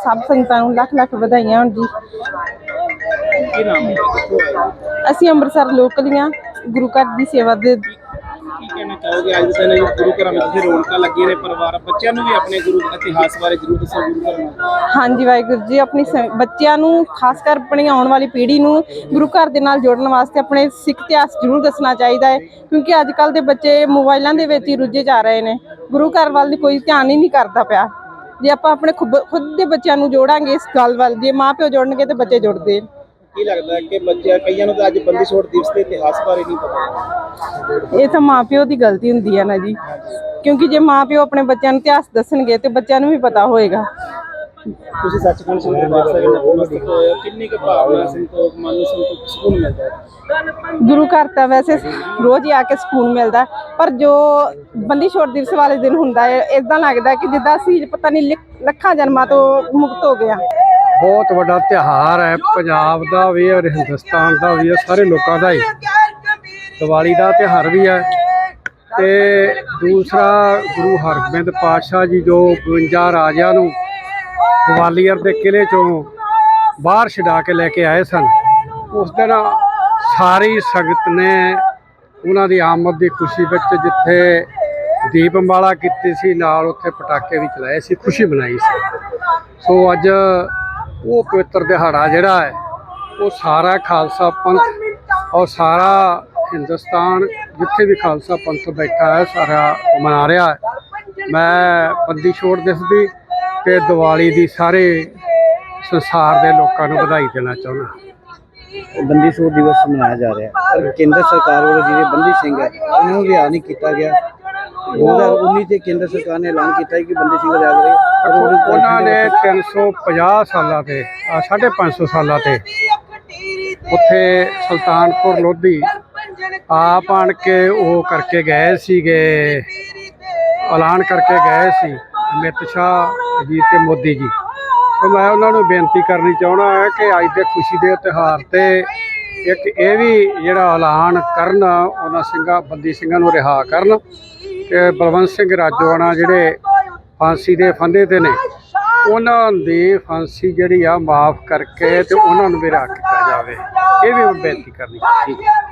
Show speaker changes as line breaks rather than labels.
ਸਭ ਸੰਗਤਾਂ ਨੂੰ ਲੱਖ ਲੱਖ ਵਧਾਈਆਂ ਹੋਣ ਜੀ।
ਕੀ ਨਾਮ ਹੈ? ਕਿੱਥੋਂ ਆਏ ਹੋ?
ਅਸੀਂ ਅੰਮ੍ਰਿਤਸਰ ਗੁਰੂ ਘਰ ਦੀ ਸੇਵਾ ਦੇ
ਕੀ ਕਹਿਣਾ ਚਾਹੋਗੇ? ਅੱਜ ਦੇ ਦਿਨ ਗੁਰੂ ਘਰਾਂ ਵਿੱਚ ਤੁਸੀਂ ਰੌਣਕਾਂ ਲੱਗੀਆਂ ਨੇ ਪਰਿਵਾਰ ਬੱਚਿਆਂ ਨੂੰ ਵੀ ਆਪਣੇ ਗੁਰੂ ਇਤਿਹਾਸ ਬਾਰੇ ਜ਼ਰੂਰ ਦੱਸੋ ਗੁਰੂ ਘਰਾਂ ਬਾਰੇ
ਹਾਂਜੀ ਵਾਹਿਗੁਰੂ ਜੀ ਆਪਣੀ ਸ- ਬੱਚਿਆਂ ਨੂੰ ਖਾਸ ਕਰ ਆਪਣੀ ਆਉਣ ਵਾਲੀ ਪੀੜ੍ਹੀ ਨੂੰ ਗੁਰੂ ਘਰ ਦੇ ਨਾਲ ਜੋੜਨ ਵਾਸਤੇ ਆਪਣੇ ਸਿੱਖ ਇਤਿਹਾਸ ਜ਼ਰੂਰ ਦੱਸਣਾ ਚਾਹੀਦਾ ਹੈ ਕਿਉਂਕਿ ਅੱਜ ਕੱਲ ਦੇ ਬੱਚੇ ਮੋਬਾਈਲਾਂ ਦੇ ਵਿੱਚ ਹੀ ਰੁੱਝੇ ਜਾ ਰਹੇ ਨੇ। ਗੁਰੂ ਘਰ ਵੱਲ ਕੋਈ ਧਿਆਨ ਹੀ ਨਹੀਂ ਕਰਦਾ ਪਿਆ। ਜੇ ਆਪਾਂ ਆਪਣੇ ਖੁਦ ਦੇ ਬੱਚਿਆਂ ਨੂੰ ਜੋੜਾਂਗੇ ਇਸ ਗੱਲ ਵੱਲ ਜੇ ਮਾਂ ਪਿਓ ਜੋੜਨਗੇ ਤੇ ਬੱਚੇ ਜੁੜਦੇ।
ਕੀ ਲੱਗਦਾ ਕਿ ਬੱਚੇ ਕਈਆਂ ਨੂੰ ਤਾਂ ਅੱਜ ਬੰਦੀ ਛੋੜ ਦਿਵਸ ਦੇ ਇਤਿਹਾਸ ਬਾਰੇ ਨਹੀਂ ਪਤਾ।
ਇਹ ਤਾਂ ਮਾਂ ਪਿਓ ਦੀ ਗਲਤੀ ਹੁੰਦੀ ਹੈ ਨਾ ਜੀ। ਕਿਉਂਕਿ ਜੇ ਮਾਂ ਪਿਓ ਆਪਣੇ ਬੱਚਿਆਂ ਨੂੰ ਇਤਿਹਾਸ ਦੱਸਣਗੇ ਤੇ ਬੱਚਿਆਂ ਨੂੰ ਵੀ ਪਤਾ ਹੋਏਗਾ।
ਤੁਸੀਂ ਸੱਚਖੰਡ ਸ੍ਰੀ ਦਰਬਾਰ ਸਾਹਿਬ ਨਤਮਸਤਕ ਹੋਏ ਹੋ ਕਿੰਨੀ ਕੁ ਭਾਵਨਾ ਸੰਤੋਖ ਮਨ ਨੂੰ ਸੰਤੋਖ ਸਕੂਨ ਮਿਲਦਾ ਹੈ?
ਗੁਰੂ ਘਰ ਤਾਂ ਵੈਸੇ ਰੋਜ਼ ਹੀ ਆ ਕੇ ਸਕੂਨ ਮਿਲਦਾ ਪਰ ਜੋ ਬੰਦੀ ਛੋੜ ਦਿਵਸ ਵਾਲੇ ਦਿਨ ਹੁੰਦਾ ਹੈ ਇਦਾਂ ਲੱਗਦਾ ਕਿ ਜਿੱਦਾਂ ਅਸੀਂ ਪਤਾ ਨਹੀਂ ਲਿਖ- ਜਨਮਾਂ ਤੋਂ ਮੁਕਤ ਹੋ ਹਾਂ।
ਬਹੁਤ ਵੱਡਾ ਤਿਉਹਾਰ ਹੈ। ਪੰਜਾਬ ਦਾ ਵੀ ਔਰ ਹਿੰਦੁਸਤਾਨ ਦਾ ਵੀ ਹੈ ਸਾਰੇ ਲੋਕਾਂ ਦਾ ਹੀ। ਦੀਵਾਲੀ ਦਾ ਤਿਉਹਾਰ ਵੀ ਹੈ। ਤੇ ਦੂਸਰਾ ਗੁਰੂ ਹਰਗੋਬਿੰਦ ਪਾਤਸ਼ਾਹ ਜੀ ਜੋ 52 ਰਾਜਿਆਂ ਨੂੰ ਗਵਾਲੀਅਰ ਦੇ ਕਿਲੇ ਚੋਂ ਬਾਹਰ ਛਡਾ ਕੇ ਲੈ ਕੇ ਆਏ ਸਨ। ਉਸ ਦਿਨ ਸਾਰੀ ਸੰਗਤ ਨੇ ਉਹਨਾਂ ਦੀ ਆਮਦ ਦੀ ਖੁਸ਼ੀ ਵਿੱਚ ਜਿੱਥੇ ਦੀਪਮਾਲਾ ਕੀਤੀ ਸੀ, ਨਾਲ ਉੱਥੇ ਪਟਾਕੇ ਵੀ ਚਲਾਏ ਸੀ, ਖੁਸ਼ੀ ਮਨਾਈ ਸੀ। ਸੋ ਅੱਜ ਉਹ ਪਵਿੱਤਰ ਦਿਹਾੜਾ ਜਿਹੜਾ ਹੈ, ਉਹ ਸਾਰਾ ਖਾਲਸਾ ਪੰਥ ਔਰ ਸਾਰਾ ਹਿੰਦੁਸਤਾਨ ਜਿੱਥੇ ਵੀ ਖਾਲਸਾ ਪੰਥ ਬੈਠਾ ਹੈ, ਸਾਰਾ ਮਨਾ ਰਿਹਾ ਹੈ। ਮੈਂ ਬੰਦੀ ਛੋੜ ਦਿਵਸ ਦੀ ਤੇ ਦੀਵਾਲੀ ਦੀ ਸਾਰੇ ਸੰਸਾਰ ਦੇ ਲੋਕਾਂ ਨੂੰ ਵਧਾਈ ਦੇਣਾ ਚਾਹੁੰਦਾ।
ਬੰਦੀ ਛੋੜ ਦਿਵਸ ਮਨਾਇਆ ਜਾ ਰਿਹਾ ਪਰ ਕੇਂਦਰ ਸਰਕਾਰ ਵੱਲੋਂ ਜਿਹੜੇ ਬੰਦੀ ਸਿੰਘ ਹੈ ਉਹਨਾਂ ਨੂੰ ਰਿਹਾਅ ਨਹੀਂ ਕੀਤਾ ਗਿਆ। 2019 ਤੇ ਕੇਂਦਰ ਸਰਕਾਰ ਨੇ ਐਲਾਨ ਕੀਤਾ ਕਿ ਬੰਦੀ ਸਿੰਘ ਰਿਹਾਅ ਕਰੇ ਪਰ ਉਹ-
ਉਹਨਾਂ ਨੇ 350 ਸਾਲਾਂ ਤੇ ਆ 550 ਸਾਲਾਂ ਤੇ ਉੱਥੇ ਸੁਲਤਾਨਪੁਰ ਲੋਧੀ ਆਪ ਆਣ ਕੇ ਉਹ ਕਰਕੇ ਗਏ ਸੀਗੇ ਐਲਾਨ ਕਰਕੇ ਗਏ ਸੀ। ਅਮਿਤ ਸ਼ਾਹ ਜੀ ਤੇ ਮੋਦੀ ਜੀ। ਤੇ ਮੈਂ ਉਹਨਾਂ ਨੂੰ ਬੇਨਤੀ ਕਰਨੀ ਚਾਹਣਾ ਹੈ ਕਿ ਅੱਜ ਦੇ ਖੁਸ਼ੀ ਦੇ ਤਿਉਹਾਰ ਤੇ ਇੱਕ ਇਹ ਵੀ ਜਿਹੜਾ ਐਲਾਨ ਕਰਨ, ਉਹਨਾਂ ਸਿੰਘਾਂ, ਬੰਦੀ ਸਿੰਘਾਂ ਨੂੰ ਰਿਹਾ ਕਰਨ ਕਿ ਬਲਵੰਤ ਸਿੰਘ ਰਾਜੋਆਣਾ ਜਿਹੜੇ ਫਾਂਸੀ ਦੇ ਫੰਦੇ ਤੇ ਨੇ, ਉਹਨਾਂ ਦੀ ਫਾਂਸੀ ਜਿਹੜੀ ਆ ਮਾਫ ਕਰਕੇ ਤੇ ਉਹਨਾਂ ਨੂੰ ਵੀ ਰੱਖ ਕੀਤਾ ਜਾਵੇ। ਇਹ ਵੀ ਬੇਨਤੀ ਕਰਨੀ ਚਾਹੀਦੀ।